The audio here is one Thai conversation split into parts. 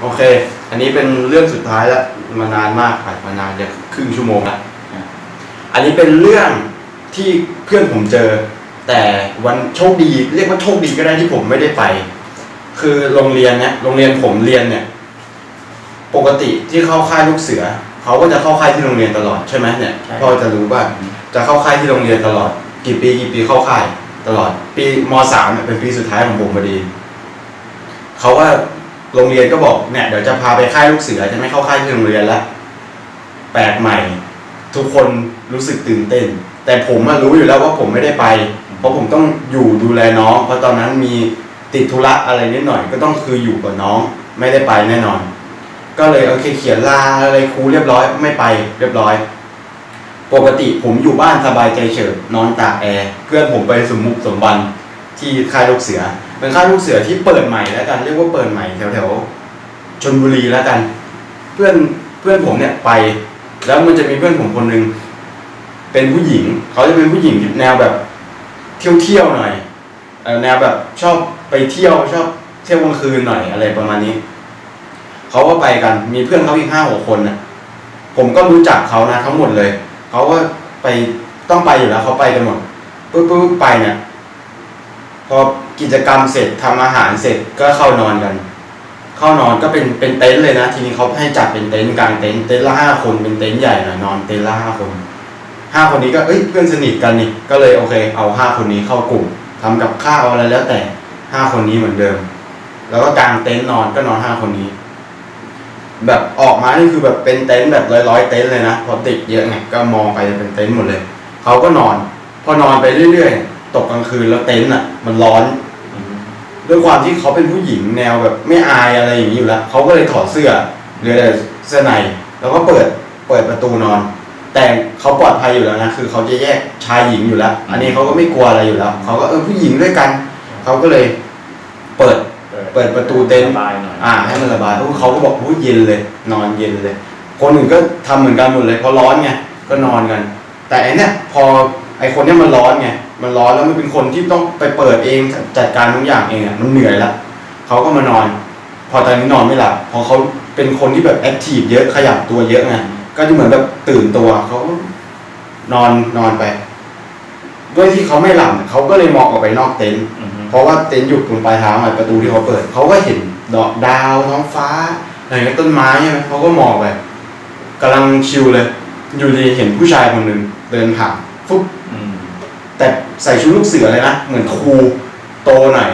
โอเค อันนี้เป็นเรื่องสุดท้ายแล้วมานานมากผ่านมานานจะครึ่งชั่วโมงแล้วอันนี้เป็นเรื่องที่เพื่อนผมเจอ แต่วันโชคดีเรียกว่าโชคดีก็ได้ที่ผมไม่ได้ไป คือโรงเรียนเนี่ยโรงเรียนผมเรียนเนี่ย ปกติที่เข้าค่ายลูกเสือเขาก็จะเข้าค่ายที่โรงเรียนตลอดใช่ไหมเนี่ยใช่พ่อจะรู้ว่าจะเข้าค่ายที่โรงเรียนตลอด กี่ปีกี่ปีเข้าค่ายตลอด ปีมสามเนี่ยเป็นปีสุดท้ายของผมพอดีเขาว่า โรงเรียนก็บอกเนี่ยเดี๋ยวจะพาไปค่ายลูกเสือจะไม่เข้าค่ายที่โรงเรียนแล้วแปลกใหม่ ทุกคนรู้สึกตื่นเต้น แต่ผมมารู้อยู่แล้วว่าผมไม่ได้ไป เพราะผมต้องอยู่ดูแลน้อง เพราะตอนนั้นมีติดธุระอะไรนิดหน่อย ก็ต้องคืออยู่กับน้องไม่ได้ไปแน่นอน ก็เลยโอเคเขียนลาอะไรครูเรียบร้อยไม่ไปเรียบร้อย ปกติผมอยู่บ้านสบายใจเฉิบนอนตากแอร์เพื่อนผมไปสมมุกสมบัน ที่ค่ายลูกเสือ เป็นค่ายลูกเสือที่เปิดใหม่แล้วกันเรียกว่าเปิดใหม่แถวแถวๆชนบุรีแล้วกัน เพื่อนเพื่อนผมเนี่ยไป แล้วมันจะมีเพื่อนผมคนหนึ่งเป็นผู้หญิง เขาจะเป็นผู้หญิงแนวแบบเที่ยวเที่ยวหน่อยแนวแบบชอบไปเที่ยวชอบเที่ยวกลางคืนหน่อยอะไรประมาณนี้เขาก็ไปกันมีเพื่อนเขาอีกห้าหกคนนะผมก็รู้จักเขานะทั้งหมดเลยเขาก็ไปต้องไปอยู่แล้วเขาไปกันหมดปุ๊บปุ๊บไปเนี่ย พอกิจกรรมเสร็จทำอาหารเสร็จก็เข้านอนกัน เข้านอนก็เป็นเป็นเต็นท์เลยนะ ทีนี้เขาให้จัดเป็นเต็นท์กลางเต็นท์เต็นท์ละห้าคนเป็นเต็นท์ใหญ่หน่อยนอนเต็นท์ละห้าคนห้าคนนี้ก็เอ้ยเพื่อนสนิทกันนี่ก็เลยโอเค เอาห้าคนนี้เข้ากลุ่มทำกับข้าวอะไรแล้วแต่ห้าคนนี้เหมือนเดิม แล้วก็กางเต็นท์นอนก็นอนห้าคนนี้ แบบออกมานี่คือแบบเป็นเต็นท์แบบร้อยร้อยเต็นท์เลยนะพราะติดเยอะไงก็มองไปเป็นเต็นท์หมดเลยเขาก็นอน พอนอนไปเรื่อยๆ ตกกลางคืนแล้วเต็นท์อะ มันร้อน ด้วยความที่เขาเป็นผู้หญิงแนวแบบไม่อายอะไรอย่างนี้อยู่แล้วเขาก็เลยถอดเสื้อเหลือแต่เสื้อในแล้วก็เปิดเปิดประตูนอน แต่เขาปลอดภัยอยู่แล้วนะคือเขาจะแยกชายหญิงอยู่แล้ว อันนี้เขาก็ไม่กลัวอะไรอยู่แล้วเขาก็เออผู้หญิงด้วยกันเขาก็เลยเปิดเปิดประตูเต็นท์ระบายหน่อยอ่า ให้มันระบายโอ้เขาก็บอกโอ้ยเย็นเลย นอนเย็นเลย คนอื่นก็ทำเหมือนกันหมดเลยเพราะร้อนไงก็นอนกัน แต่ไอเนี้ยพอ ไอคนเนี้ยมันร้อนไงมันร้อนแล้วมันเป็นคนที่ต้องไปเปิดเองจัดการทุกอย่างเองอะมันเหนื่อยแล้วเขาก็มานอน พอตอนนี้นอนไม่หลับพอเขาเป็นคนที่แบบแอคทีฟเยอะขยับตัวเยอะไงก็จะเหมือนแบบตื่นตัวเขาก็นอนนอนไป ด้วยที่เขาไม่หลับเขาก็เลยมองออกไปนอกเต็นท์อือฮึเพราะว่าเต็นท์อยู่ตรงปลายเท้าอะประตูที่เขาเปิดเขาก็เห็นดอกดาวท้องฟ้าอะไรเงี้ยต้นไม้ใช่ไหมเขาก็มองไปกำลังชิลเลย อยู่ดีเห็นผู้ชายคนหนึ่งเดินผ่านฟุ๊บอืม แต่ใส่ชุดลูกเสือเลยนะ เหมือนครูโตหน่อย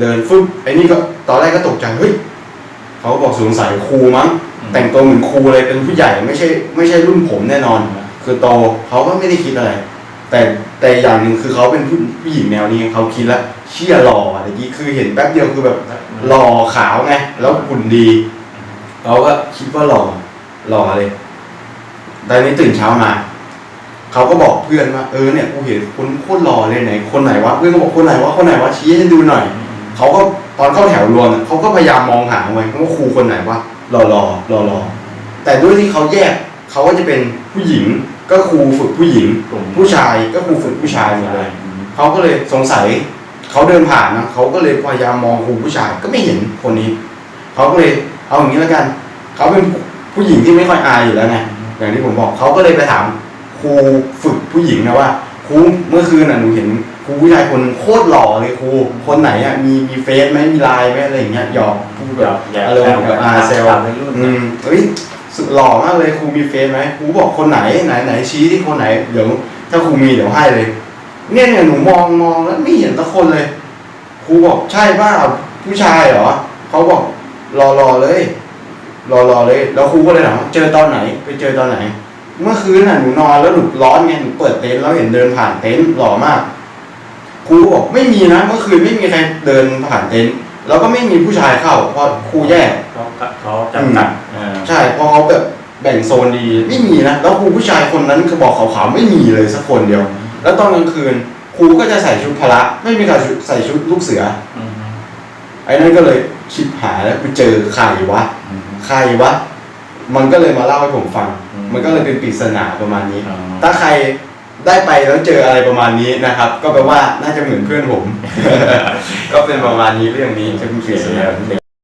เดินฟึ๊บไอ้นี่ก็ตอนแรกก็ตกใจเฮ้ยเขาก็บอกสงสัยครูมั้ง แต่งตัวเหมือนครูเลยเป็นผู้ใหญ่ไม่ใช่ไม่ใช่รุ่นผมแน่นอน คือโตเขาก็ไม่ได้คิดอะไร แต่แต่อย่างหนึ่งคือเขาเป็นผู้ผู้หญิงแนวนี้เขาคิดแล้วเชี่ยหล่ออะไรอย่างนี้คือเห็นแป๊บเดียวคือแบบหล่อขาวไงแล้วหุ่นดีเขาก็คิดว่าหล่อหล่อเลยตอนนี้ตื่นเช้ามา เขาก็บอกเพื่อนว่าเออเนี่ยกูเห็นคนโคตรหล่อเลยไหนคนไหนวะเพื่อนก็บอกคนไหนวะคนไหนวะชี้ให้ดูหน่อย เขาก็ตอนเข้าแถวรวมเขาก็พยายามมองหาไว้ว่าครูคนไหนว่าหล่อหล่อหล่อหล่อแต่ด้วยที่เขาแยกเขาก็จะเป็นผู้หญิงก็ครูฝึกผู้หญิง ผู้ชายก็ครูฝึกผู้ชายหมดเลยเขาก็เลยสงสัยเขาเดินผ่านนะเขาก็เลยพยายามมองครูผู้ชายก็ไม่เห็นคนนี้เขาก็เลยเอาอย่างนี้แล้วกันเขาเป็นผู้หญิงที่ไม่ค่อยอายอยู่แล้วไงอย่างที่ผมบอกเขาก็เลยไปถาม ครูฝึกผู้หญิงนะว่าครูเมื่อคืนน่ะหนูเห็นครูผู้ชายคนโคตรหล่อเลยครูคนไหนอะมีมีเฟซไหมมีไลน์ไหมอะไรอย่างเงี้ยหยอกพูดแบบอย่าอารมณ์แบบอาเซลตามวัยรุ่นอืมเฮ้ยสุดหล่อมากเลยครูมีเฟซไหมครูบอกคนไหนไหนไหนชี้ที่คนไหนเดี๋ยวถ้าครูมีเดี๋ยวให้เลย เนี่ยเนี่ยหนูมองมองแล้วไม่เห็นสักคนเลยครูบอกใช่ป่าผู้ชายเหรอเขาบอกรอรอเลย รอรอเลย แล้วครูก็เลยถามว่าเจอตอนไหน ไปเจอตอนไหน เมื่อคืนน่ะหนูนอนแล้วหนูร้อนไงหนูเปิดเต็นท์แล้วเห็นเดินผ่านเต็นท์หล่อมากครูบอกไม่มีนะเมื่อคืนไม่มีใครเดินผ่านเต็นท์แล้วก็ไม่มีผู้ชายเข้าเพราะครูแยกเขาเขาจำกัดเออใช่เพอเขาแบบแบ่งโซนดีไม่มีนะแล้วครูผู้ชายคนนั้นคือบอกขาวๆไม่มีเลยสักคนเดียว แล้วตอนกลางคืนครูก็จะใส่ชุดพละ ไม่มีใครใส่ชุดลูกเสืออืมไอ้นั่นก็เลยชิบหายแล้วไปเจอใครวะอืมใครวะ มันก็เลยมาเล่าให้ผมฟัง อืม มันก็เลยเป็นปริศนาประมาณนี้อ๋อถ้าใครได้ไปแล้วเจออะไรประมาณนี้นะครับ ก็แปลว่าน่าจะเหมือนเพื่อนผม ก็เป็นประมาณนี้เรื่องนี้จะเป็นปริศนา